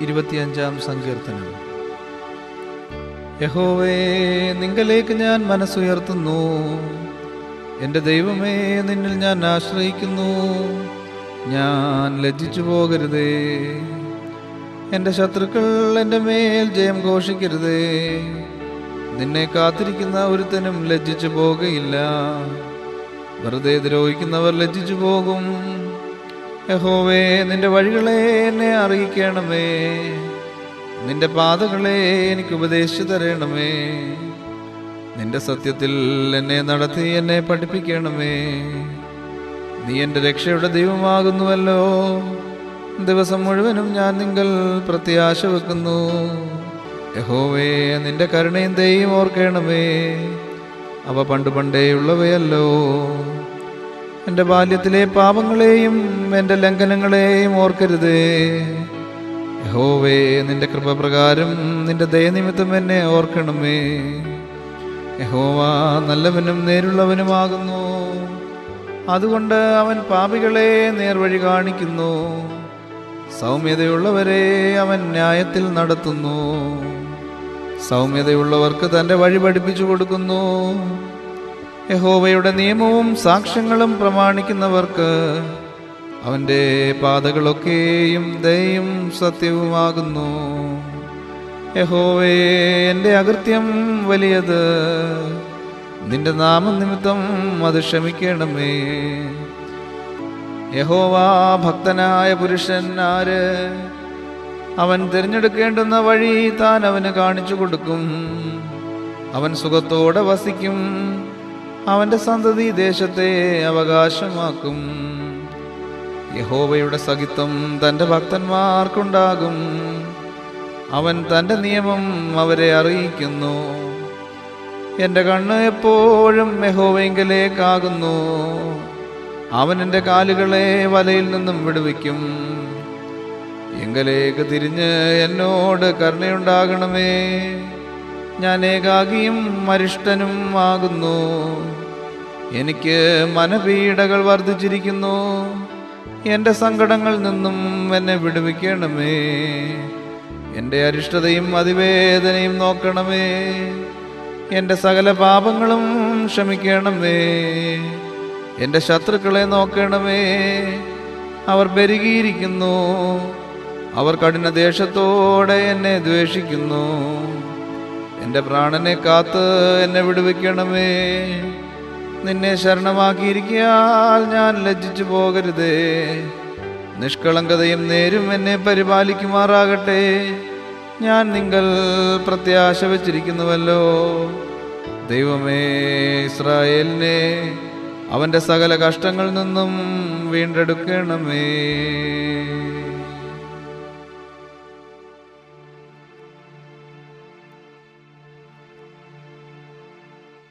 ഇരുപത്തിയഞ്ചാം സങ്കീർത്തനം. യഹോവേ നിങ്കലേക്ക് ഞാൻ മനസ്സുയർത്തുന്നു. എന്റെ ദൈവമേ നിന്നിൽ ഞാൻ ആശ്രയിക്കുന്നു. ഞാൻ ലജ്ജിച്ചു പോകരുതേ. എന്റെ ശത്രുക്കൾ എന്റെ മേൽ ജയം ഘോഷിക്കരുതേ. നിന്നെ കാത്തിരിക്കുന്ന ഒരുത്തനും ലജ്ജിച്ചു പോകുകയില്ല വെറുതെ ദ്രോഹിക്കുന്നവർ ലജ്ജിച്ചു പോകും. യഹോവേ നിന്റെ വഴികളെ എന്നെ അറിയിക്കണമേ. നിന്റെ പാതകളെ എനിക്ക് ഉപദേശിച്ചു തരണമേ. നിന്റെ സത്യത്തിൽ എന്നെ നടത്തി എന്നെ പഠിപ്പിക്കണമേ. നീ എന്റെ രക്ഷയുടെ ദൈവമാകുന്നുവല്ലോ. ദിവസം മുഴുവനും ഞാൻ നിങ്ങൾ പ്രത്യാശ വെക്കുന്നു. യഹോവേ നിന്റെ കരുണയും ദൈവം ഓർക്കണമേ. അവ പണ്ട് പണ്ടേയുള്ളവയല്ലോ എന്റെ ബാല്യത്തിലെ പാപങ്ങളെയും എന്റെ ലംഘനങ്ങളെയും ഓർക്കരുതേ. യഹോവേ നിന്റെ കൃപപ്രകാരം നിന്റെ ദയനിമിത്തം എന്നെ ഓർക്കണമേ. യഹോവ നല്ലവനും നേരുള്ളവനുമാകുന്നു. അതുകൊണ്ട് അവൻ പാപികളെ നേർവഴി കാണിക്കുന്നു. സൗമ്യതയുള്ളവരെ അവൻ ന്യായത്തിൽ നടത്തുന്നു. സൗമ്യതയുള്ളവർക്ക് തന്റെ വഴി പഠിപ്പിച്ചു കൊടുക്കുന്നു. യഹോവയുടെ നിയമവും സാക്ഷ്യങ്ങളും പ്രമാണിക്കുന്നവർക്ക് അവന്റെ പാതകളൊക്കെയും ദയും സത്യവുമാകുന്നു. യഹോവേ എന്റെ അകൃത്യം വലിയത് നിന്റെ നാമനിമിത്തം അത് ക്ഷമിക്കണമേ. യഹോവ ഭക്തനായ പുരുഷൻ ആര്? അവൻ തിരഞ്ഞെടുക്കേണ്ടുന്ന വഴി താൻ അവന് കാണിച്ചു കൊടുക്കും. അവൻ സുഖത്തോടെ വസിക്കും. അവന്റെ സന്തതി ദേശത്തെ അവകാശമാക്കും. യഹോവയുടെ സഹിത്വം തന്റെ ഭക്തന്മാർക്കുണ്ടാകും. അവൻ തന്റെ നിയമം അവരെ അറിയിക്കുന്നു. എന്റെ കണ്ണ് എപ്പോഴും യഹോവയെങ്കിലേക്കാകുന്നു. അവൻ എന്റെ കാലുകളെ വലയിൽ നിന്നും വിടുവിക്കും. എങ്കലേക്ക് തിരിഞ്ഞ് എന്നോട് കരുണയുണ്ടാകണമേ. ഞാൻ ഏകാകിയും മരിഷ്ടനും ആകുന്നു. എനിക്ക് മനപീഡകൾ വർദ്ധിച്ചിരിക്കുന്നു. എന്റെ സങ്കടങ്ങളിൽ നിന്നും എന്നെ വിടുവിക്കണമേ. എന്റെ അരിഷ്ടതയും അതിവേദനയും നോക്കണമേ. എന്റെ സകല പാപങ്ങളും ക്ഷമിക്കണമേ. എന്റെ ശത്രുക്കളെ നോക്കണമേ. അവർ പെരുകിയിരിക്കുന്നു. അവർ കഠിന ദേഷ്യത്തോടെ എന്നെ ദ്വേഷിക്കുന്നു. എന്റെ പ്രാണനെ കാത്ത് എന്നെ വിടുവിക്കണമേ. നിന്നെ ശരണമാക്കിയിരിക്കാൽ ഞാൻ ലജ്ജിച്ചു പോകരുതേ. നിഷ്കളങ്കതയും നേരും എന്നെ പരിപാലിക്കുമാറാകട്ടെ. ഞാൻ നിങ്ങൾ പ്രത്യാശ വച്ചിരിക്കുന്നുവല്ലോ. ദൈവമേ ഇസ്രായേലിനെ അവന്റെ സകല കഷ്ടങ്ങളിൽ നിന്നും വീണ്ടെടുക്കണമേ.